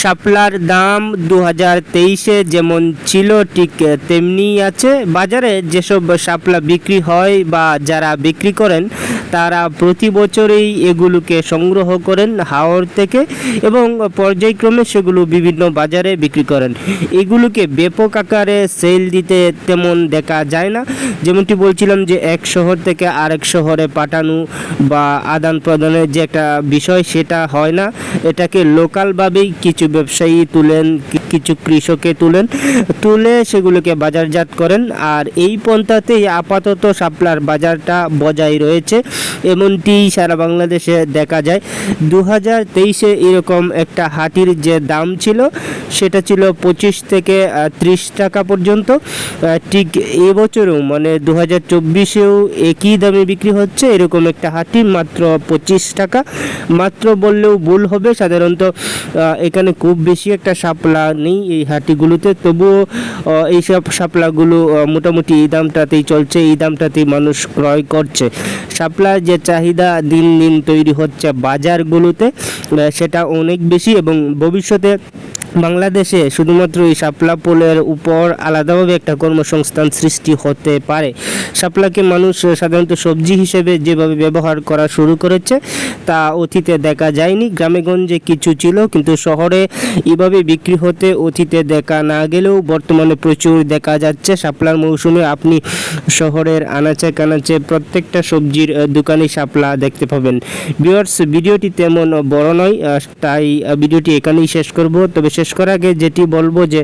শাপলার দাম দু হাজার তেইশে যেমন ছিল, ঠিক তেমনি আছে। বাজারে যেসব শাপলা বিক্রি হয় বা যারা বিক্রি করেন তারা প্রতি বছরেই এগুলোকে সংগ্রহ করেন হাওর থেকে এবং পর্যায়ক্রমে সেগুলো বিভিন্ন বাজারে বিক্রি করেন। এগুলোকে ব্যাপক আকারে সেল দিতে তেমন দেখা যায় না। যেমনটি বলছিলাম যে এক শহর থেকে আরেক শহরে পাঠানো বা আদান প্রদানের যে একটা বিষয় সেটা হয় না। এটাকে লোকালভাবেই কিছু ব্যবসায়ী তুলেন কিছু কৃষকে তুলেন, তুলে সেগুলোকে বাজারজাত করেন। আর এই পন্থাতেই আপাতত শাপলার বাজারটা বজায় রয়েছে। এমনটি সারা বাংলাদেশে দেখা যায়। দু হাজার তেইশে এরকম একটা হাতির যে দাম ছিল, সেটা ছিল পঁচিশ থেকে ত্রিশ টাকা পর্যন্ত। ঠিক এবছরেও মানে দু হাজার চব্বিশেও একই দামে বিক্রি হচ্ছে। এরকম একটা হাতি মাত্র পঁচিশ টাকা। মাত্র বললেও ভুল হবে। সাধারণত এখানে খুব বেশি একটা শাপলা নেই এই হাটিগুলোতে তবুও আহ, এইসব শাপলাগুলো মোটামুটি এই দামটাতেই চলছে এই দামটাতেই মানুষ ক্রয় করছে। শাপলার যে চাহিদা দিন দিন তৈরি হচ্ছে বাজারগুলোতে সেটা অনেক বেশি এবং ভবিষ্যতে বাংলাদেশে শুধুমাত্র এই শাপলা পোলের উপর আলাদাভাবে একটা কর্মসংস্থান সৃষ্টি হতে পারে। শাপলাকে মানুষ সাধারণত সবজি হিসেবে যেভাবে ব্যবহার করা শুরু করেছে, তা অতীতে দেখা যায়নি। গ্রামেগঞ্জে কিছু ছিল, কিন্তু শহরে এভাবে বিক্রি হতে অতীতে দেখা না গেলেও বর্তমানে প্রচুর দেখা যাচ্ছে। শাপলার মৌসুমে আপনি শহরের আনাচে কানাচে প্রত্যেকটা সবজির দোকানে শাপলা দেখতে পাবেন। ভিউয়ার্স, ভিডিওটি তেমন বড় নয় তাই ভিডিওটি এখানেই শেষ করব। তবে শেষ করার আগে যেটি বলব যে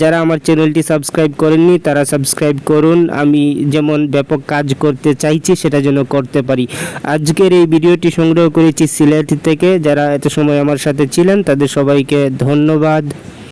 যারা আমার চ্যানেলটি সাবস্ক্রাইব করেননি, তারা সাবস্ক্রাইব করুন। আমি যেমন ব্যাপক কাজ করতে চাইছি, সেটা যেন করতে পারি। আজকের এই ভিডিওটি সংগ্রহ করেছি সিলেট থেকে। যারা এত সময় আমার সাথে ছিলেন, তাদের সবাইকে ধন্যবাদ।